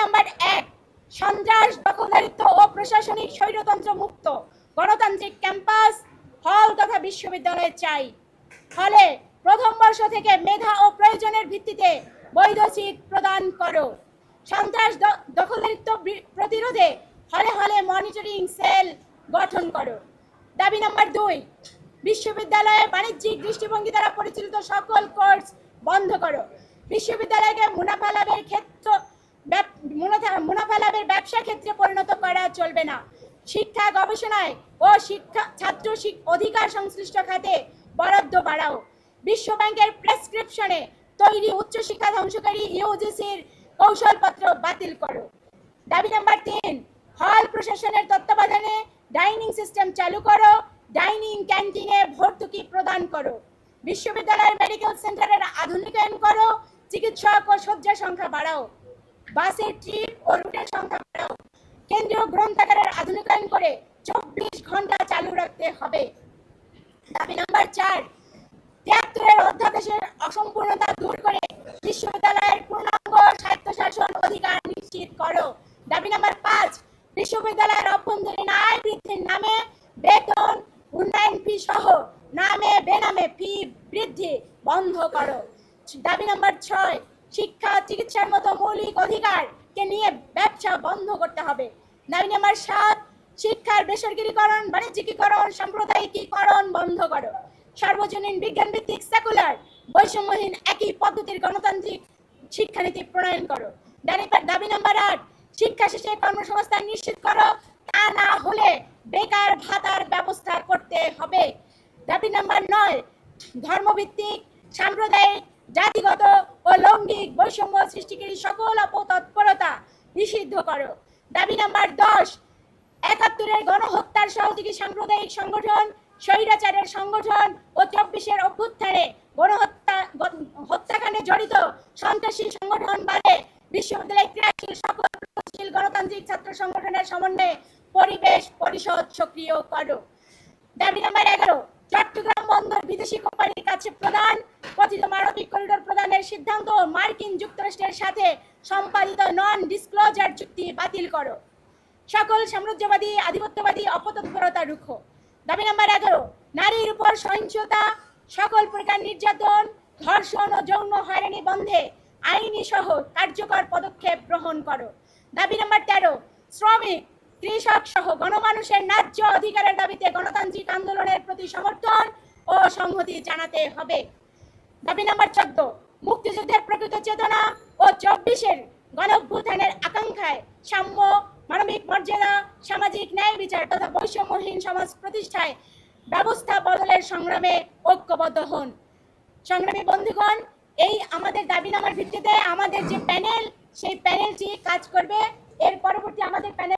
Number এক, সন্ত্রাস দখলদারিত্ব ও প্রশাসনিক স্বৈরতন্ত্র মুক্ত। গণতান্ত্রিক ক্যাম্পাস, হল তথা বিশ্ববিদ্যালয় চাই। ফলে প্রথম বর্ষ থেকে মেধা ও প্রয়োজনের ভিত্তিতে বৈধ সিট প্রদান করো। সন্ত্রাস দখলদারিত্ব প্রতিরোধে হলে হলে মনিটরিং সেল গঠন করো। দাবি নাম্বার দুই, বিশ্ববিদ্যালয়ে বাণিজ্যিক দৃষ্টিভঙ্গি দ্বারা পরিচালিত সকল কোর্স বন্ধ করো। বিশ্ববিদ্যালয়কে মুনাফা লাভের ক্ষেত্র মুনাফা- লাভের ব্যবসা ক্ষেত্রে পরিণত করা চলবে না। শিক্ষা গবেষণায় ও শিক্ষা, ছাত্র অধিকার সংশ্লিষ্ট খাতে বরাদ্দ বাড়াও। বিশ্ব ব্যাংকের প্রেসক্রিপশনে তৈরি উচ্চশিক্ষা ধ্বংসকারী ইউজিসির কৌশলপত্র বাতিল করো। দাবি নাম্বার তিন, হল প্রশাসনের তত্ত্বাবধানে ডাইনিং সিস্টেম চালু করো, ডাইনিং ক্যান্টিনে ভর্তুকি প্রদান করো। বিশ্ববিদ্যালয়ের মেডিকেল সেন্টারের আধুনিকায়ন করো, চিকিৎসক ও শয্যা সংখ্যা বাড়াও। বাসের ট্রিপ ও রুটের সংখ্যা বাড়াও। কেন্দ্রীয় গ্রন্থাগারের আধুনিকায়ন করে চব্বিশ ঘণ্টা চালু রাখতে হবে। দাবি নাম্বার চার, তিয়াত্তরের অধ্যাদেশের অসম্পূর্ণতা দূর করে বিশ্ববিদ্যালয়ের পূর্ণাঙ্গ স্বায়ত্তশাসন অধিকার নিশ্চিত করো। দাবি নাম্বার পাঁচ, বিশ্ববিদ্যালয়ের অভ্যন্তরীণ আয় বৃদ্ধির নামে বেতন, উন্নয়ন ফি সহ নামে বেনামে ফি বৃদ্ধি বন্ধ করো। দাবি নাম্বার ছয় শিক্ষা, চিকিৎসার মতো মৌলিক অধিকারকে নিয়ে ব্যবসা বন্ধ করতে হবে। দাবি নাম্বার সাত, শিক্ষার বেসরকারীকরণ, বাণিজ্যিকীকরণ, সাম্প্রদায়িকীকরণ বন্ধ করো। সার্বজনীন বিজ্ঞান ভিত্তিক সেকুলার বৈষম্যহীন একই পদ্ধতির গণতান্ত্রিক শিক্ষানীতি প্রণয়ন করো। দাবি নাম্বার আট, শিক্ষা শেষে কর্মসংস্থান নিশ্চিত করো। তা না হলে বেকার ভাতার ব্যবস্থা করতে হবে। দাবি নাম্বার নয়, ধর্মভিত্তিক, সাম্প্রদায়িক, জাতিগত ও লৈঙ্গিক বৈষম্য সৃষ্টিকারী সকল অপতৎপরতা নিষিদ্ধ করো। দাবি নাম্বার দশ, একাত্তরের গণহত্যার সহযোগী সাম্প্রদায়িক সংগঠন, স্বৈরাচারের সংগঠন ও চব্বিশের অভ্যুত্থানে গণহত্যা, হত্যাকাণ্ডে জড়িত সন্ত্রাসী সংগঠন বাদে বিশ্ববিদ্যালয় ক্রিয়াশীল সকল প্রগতিশীল গণতান্ত্রিক ছাত্র সংগঠনের সমন্বয়ে পরিবেশ পরিষদ সক্রিয় করো। দাবি নাম্বার এগারো, চট্টগ্রাম বন্দর বিদেশি কোম্পানির কাছে প্রদান কথিত মানবিক করিডোর প্রদানের সিদ্ধান্ত মার্কিন যুক্তরাষ্ট্রের সাথে সম্পাদিত নন ডিসক্লোজার চুক্তি বাতিল করো। সকল সাম্রাজ্যবাদী, আধিপত্যবাদী অপতৎপরতা দাবি নাম্বার এগারো, নারীর উপর সহিংসতা, সকল প্রকার নির্যাতন, ধর্ষণ ও যৌন হয়রানি বন্ধে আইনি সহ কার্যকর পদক্ষেপ গ্রহণ করো। দাবি নাম্বার তেরো, শ্রমিক, কৃষক সহ গণমানুষের ন্যায্য অধিকারের দাবিতে গণতান্ত্রিক আন্দোলনের প্রতি সমর্থন ও সংহতি জানাতে হবে। দাবি নাম্বার চোদ্দ, মুক্তিযুদ্ধের প্রকৃত চেতনা ও চব্বিশের গণভ্যুত্থানের আকাঙ্ক্ষায় সাম্য, মানবিক মর্যাদা, সামাজিক ন্যায় বিচার তথা বৈষম্যহীন সমাজ প্রতিষ্ঠায় ব্যবস্থা বদলের সংগ্রামে ঐক্যবদ্ধ হন। সংগ্রামী বন্ধুগণ, এই আমাদের দাবি নামার ভিত্তিতে আমাদের যে প্যানেল, সেই প্যানেলটি কাজ করবে। এর পরবর্তী আমাদের প্যানেল